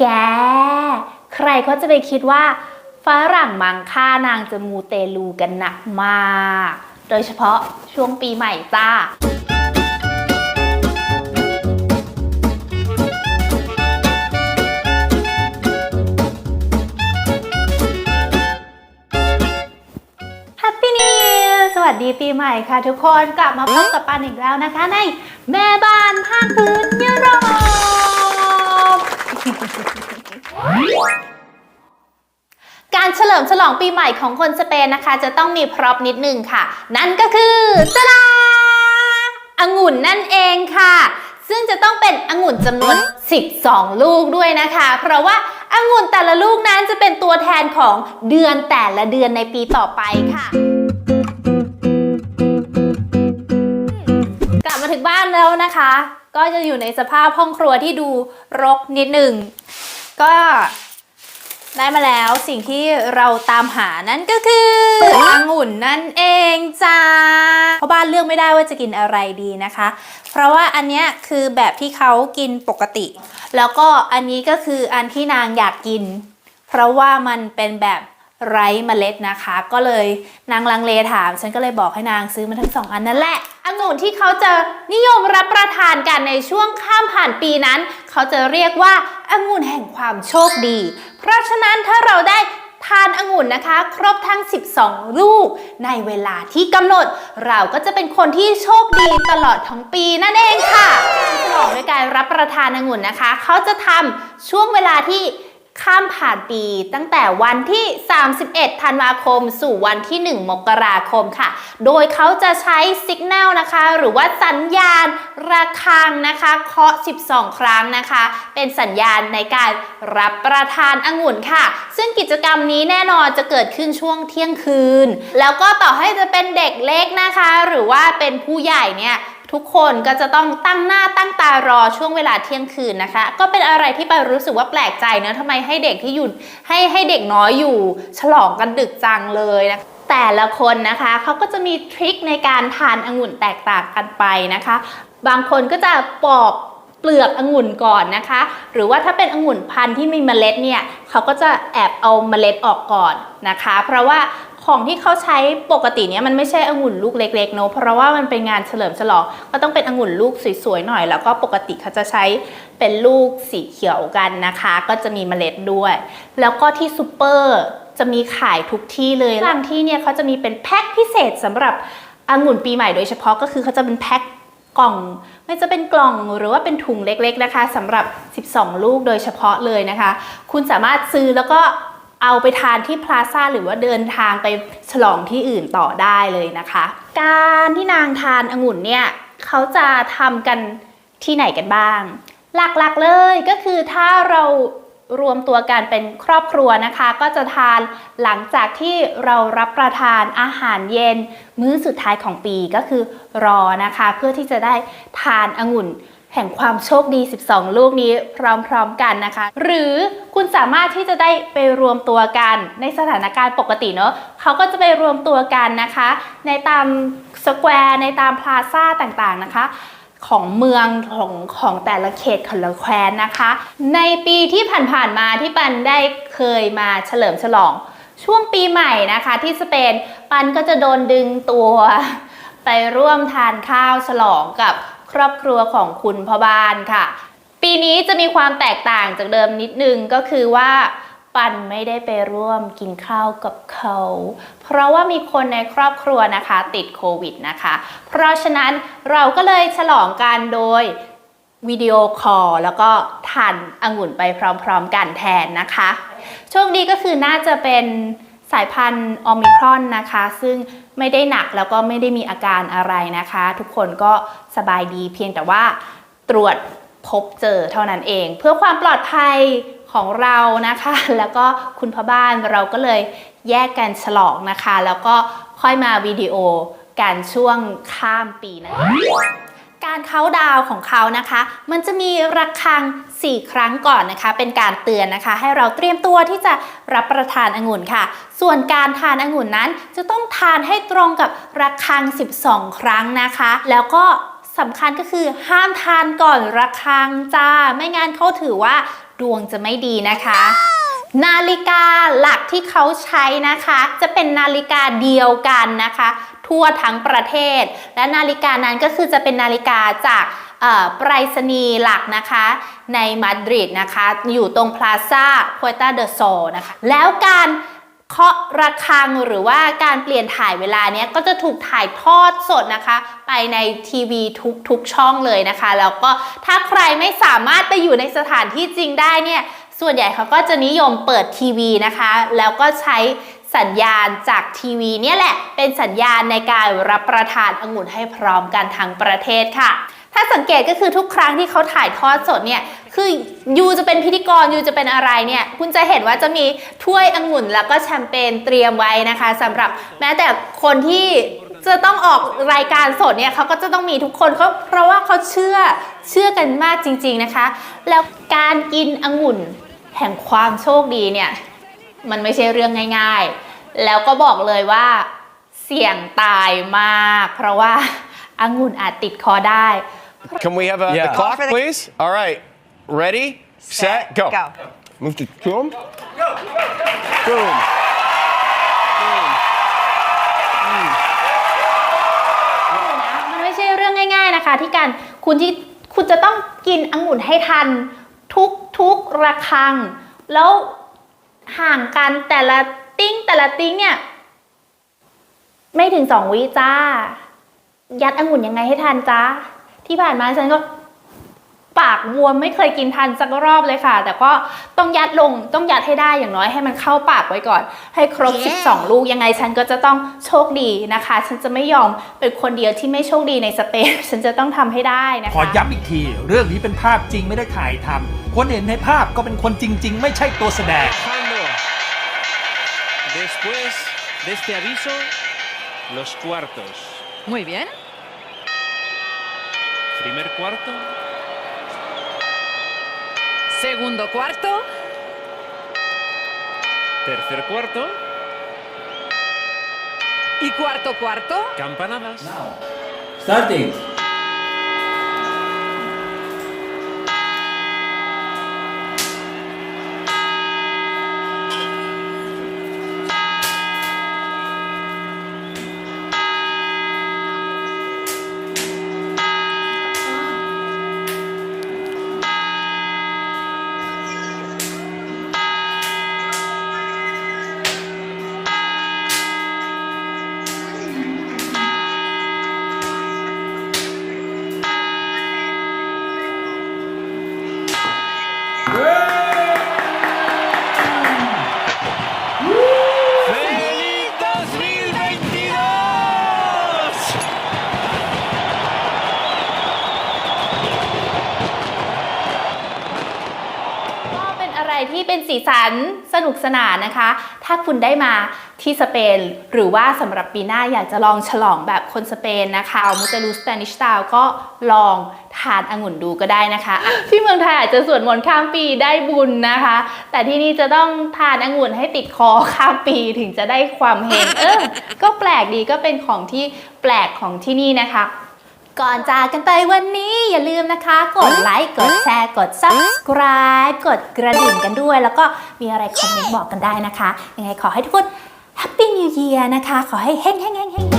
แก ใครเขาจะไปคิดว่าฝรั่งมังค่านางจะมูเตลูกันหนักมาก โดยเฉพาะช่วงปีใหม่จ้าสวัสดีปีใหม่ค่ะทุกคนกลับมาพบกับปันอีกแล้วนะคะ ในแม่บ้านภาคพื้นยุโรป เฉลิมฉลองปีใหม่ของคนสเปนนะคะ จะต้องมีพร็อพนิดนึงค่ะ นั่นก็คือตะดาองุ่นนั่นเองค่ะ ซึ่งจะต้องเป็นองุ่นจำนวน 12 ลูกด้วยนะคะ เพราะว่าองุ่นแต่ละลูกนั้นจะเป็นตัวแทนของเดือนแต่ละเดือนในปีต่อไปค่ะกลับมาถึงบ้านแล้วนะคะ ก็จะอยู่ในสภาพห้องครัวที่ดูรกนิดหนึ่งก็ ได้มาแล้วสิ่งที่เราตามหานั่นก็คือองุ่นนั่นเองจ้าเพราะบ้านเลือกไม่ได้ว่าจะกินอะไรดีนะคะ เพราะว่าอันเนี้ยคือแบบที่เขากินปกติ แล้วก็อันนี้ก็คืออันที่นางอยากกิน เพราะว่ามันเป็นแบบ ไร้เมล็ดนะคะ ก็เลยนางลังเลถาม ฉันก็เลยบอกให้นางซื้อมาทั้งสองอันนั่นแหละองุ่นที่เขาจะนิยมรับประทานกันในช่วงข้ามผ่านปีนั้น เขาจะเรียกว่าองุ่นแห่งความโชคดี เพราะฉะนั้นถ้าเราได้ทานองุ่นนะคะ ครบทั้ง 12 ลูก ในเวลาที่กำหนด เราก็จะเป็นคนที่โชคดีตลอดทั้งปีนั่นเองค่ะฉลองด้วยการรับประทานองุ่นนะคะ เขาจะทำช่วงเวลาที่ ข้ามผ่านปีตั้งแต่วันที่ 31 ธันวาคม สู่วันที่ 1 มกราคมค่ะ โดยเขาจะใช้สัญญาณนะคะ หรือว่าสัญญาณระฆังนะคะเคาะ 12 ครั้งนะคะ เป็นสัญญาณในการรับประทานองุ่นค่ะ ซึ่งกิจกรรมนี้แน่นอนจะเกิดขึ้นช่วงเที่ยงคืน แล้วก็ต่อให้จะเป็นเด็กเล็กนะคะ หรือว่าเป็นผู้ใหญ่เนี่ย ทุกคนก็จะต้องตั้งหน้าตั้งตารอช่วงเวลาเที่ยงคืนนะคะ ก็เป็นอะไรที่ไปรู้สึกว่าแปลกใจเนอะทำไมให้เด็กที่อยู่ให้ให้เด็กน้อยอยู่ ฉลองกันดึกจังเลยนะแต่ละคนนะคะเขาก็จะมีทริคในการทานองุ่นแตกต่างกันไปนะคะ บางคนก็จะปอกเปลือกองุ่นก่อนนะคะ หรือว่าถ้าเป็นองุ่นพันธุ์ที่มีเมล็ดเนี่ยเขาก็จะแอบเอาเมล็ดออกก่อนนะคะ เพราะว่า ของที่เขาใช้ปกติเนี่ยมันไม่ใช่องุ่นลูกเล็กๆเนอะเพราะว่ามันเป็นงานเฉลิมฉลองก็ต้องเป็นองุ่นลูกสวยๆหน่อย แล้วก็ปกติเขาจะใช้เป็นลูกสีเขียวกันนะคะ ก็จะมีเมล็ดด้วย แล้วก็ที่ซูเปอร์จะมีขายทุกที่เลยบางที่เนี่ยเขาจะมีเป็นแพ็คพิเศษสำหรับองุ่นปีใหม่โดยเฉพาะก็คือเขาจะเป็นแพ็คกล่องไม่จะเป็นกล่องหรือว่าเป็นถุงเล็กๆนะคะสำหรับ 12 ลูกโดยเฉพาะเลยนะคะ คุณสามารถซื้อแล้วก็ เอาไปทานที่พลาซ่าหรือว่าเดินทางไปฉลองที่อื่นต่อได้เลยนะคะ การที่นางทานองุ่นเนี่ยเขาจะทำกันที่ไหนกันบ้าง หลักๆเลยก็คือถ้าเรารวมตัวกันเป็นครอบครัวนะคะ ก็จะทานหลังจากที่เรารับประทานอาหารเย็น มื้อสุดท้ายของปีก็คือรอนะคะ เพื่อที่จะได้ทานองุ่น แห่งความโชคดี 12 ลูกนี้พร้อมๆกันนะคะ หรือคุณสามารถที่จะได้ไปรวมตัวกันในสถานการณ์ปกติเนอะเขาก็จะไปรวมตัวกันนะคะ ในตามสแควร์ในตามพลาซ่าต่างๆนะคะ ของเมืองของของแต่ละเขตของละแคว้นนะคะ ในปีที่ผ่านๆมาที่ปันได้เคยมาเฉลิมฉลอง ช่วงปีใหม่นะคะ ที่สเปนปันก็จะโดนดึงตัว ไปร่วมทานข้าวฉลองกับ ครอบครัวของคุณพ่อบ้านค่ะ ปีนี้จะมีความแตกต่างจากเดิมนิดนึงก็คือว่าปันไม่ได้ไปร่วมกินข้าวกับเขา เพราะว่ามีคนในครอบครัวนะคะ ติดโควิดนะคะ เพราะฉะนั้นเราก็เลยฉลองกันโดยวิดีโอคอลแล้วก็ทานองุ่นไปพร้อมๆกันแทนนะคะ โชคดีก็คือน่าจะเป็น สายพันธุ์โอมิครอนนะคะ ซึ่งไม่ได้หนักแล้วก็ไม่ได้มีอาการอะไรนะคะ ทุกคนก็สบายดีเพียงแต่ว่าตรวจพบเจอเท่านั้นเอง เพื่อความปลอดภัยของเรานะคะ แล้วก็คุณพ่อบ้านเราก็เลยแยกกันฉลองนะคะ แล้วก็ค่อยมาวิดีโอการช่วงข้ามปีนะคะ การเขาดาวของเขานะคะ มันจะมีระฆัง 4 ครั้งก่อนนะคะ เป็นการเตือนนะคะ ให้เราเตรียมตัวที่จะรับประทานองุ่นค่ะ ส่วนการทานองุ่นนั้น จะต้องทานให้ตรงกับระฆัง 12 ครั้งนะคะ แล้วก็สำคัญก็คือห้ามทานก่อนระฆังจ้า ไม่งั้นเขาถือว่าดวงจะไม่ดีนะคะนาฬิกาหลักที่เขาใช้นะคะ จะเป็นนาฬิกาเดียวกันนะคะ ทั่วทั้งประเทศ และนาฬิกานั้นก็คือจะเป็นนาฬิกาจากไปรษณีย์หลักนะคะในมาดริดนะคะ อยู่ตรงพลาซ่าพ u ตาเดอ s โซนะคะ แล้วการเคาะระฆังหรือว่าการเปลี่ยนถ่ายเวลาเนี้ยก็จะถูกถ่ายทอดสดนะคะ ไปในทีวีทุกทุกช่องเลยนะคะ แล้วก็ถ้าใครไม่สามารถไปอยู่ในสถานที่จริงได้เนี่ยส่วนใหญ่เขาก็จะนิยมเปิดทีวีนะคะ แล้วก็ใช้ สัญญาณจากทีวีเนี่ยแหละ เป็นสัญญาณในการรับประทานองุ่นให้พร้อมกันทั้งประเทศค่ะ ถ้าสังเกตก็คือทุกครั้งที่เขาถ่ายทอดสดเนี่ยคือยูจะเป็นพิธีกรยูจะเป็นอะไรเนี่ยคุณจะเห็นว่าจะมีถ้วยองุ่นแล้วก็แชมเปญเตรียมไว้นะคะสำหรับแม้แต่คนที่จะต้องออกรายการสดเนี่ยเขาก็จะต้องมีทุกคนเขาเพราะว่าเขาเชื่อเชื่อกันมากจริง ๆนะคะ แล้วการกินองุ่นแห่งความโชคดีเนี่ย มันไม่ใช่เรื่องง่าย ๆ แล้วก็บอกเลยว่าเสี่ยงตายมาก เพราะว่าองุ่นอาจติดคอได้ Can we have a, Yeah. the clock, For the- please? All right. Ready, set, go. go. Move to boom. Boom. นะมันไม่ใช่เรื่องง่าย ๆ นะคะ ที่การคุณที่คุณจะต้องกินองุ่นให้ทันทุกทุกระครัง แล้ว ห่างกันแต่ละติ้งแต่ละติ้งเนี่ย ไม่ถึงสองวิจ้า ยัดองุ่นยังไงให้ทันจ้า ที่ผ่านมาฉันก็ปากบวมไม่เคยกินทันสักรอบเลยค่ะ แต่ก็ต้องยัดลงต้องยัดให้ได้อย่างน้อยให้มันเข้าปากไว้ก่อน ให้ครบ12 ลูกยังไงฉันก็จะต้องโชคดีนะคะ ฉันจะไม่ยอมเป็นคนเดียวที่ไม่โชคดีในสเปนฉันจะต้องทำให้ได้นะคะขอย้ำอีกที เรื่องนี้เป็นภาพจริงไม่ได้ถ่ายทำคนเห็นในภาพก็เป็นคนจริง ๆ ไม่ใช่ตัวแสดง Bajando. Después de este aviso, los cuartos. Muy bien. Primer cuarto, Segundo cuarto. tercer cuarto, Y cuarto cuarto. campanadas. Starting. ก็เป็นอะไรที่เป็นสีสันสนุกสนานนะคะ ถ้าคุณได้มา ที่สเปน หรือว่าสำหรับปีหน้าอยากจะลองฉลองแบบคนสเปนนะคะเอามูเตลูสเปนิชตาก็ลองทานองุ่นดูก็ได้นะคะะที่เมืองไทยอาจจะสวดมนต์ข้ามปีได้บุญนะคะ แต่ที่นี่จะต้องทานองุ่นให้ติดคอข้ามปีถึงจะได้ความเฮงเออก็แปลกดีก็เป็นของที่แปลกของที่นี่นะคะก่อนจากกันไปวันนี้อย่าลืมนะคะ กดไลค์กดแชร์กด subscribe กดกระดิ่งกันด้วย แล้วก็มีอะไรคอมเมนต์บอกกันได้นะคะ ยังไงขอให้ทุกคน Happy New Year นะคะ ขอให้เฮ้งเฮ้งเฮ้งเฮ้ง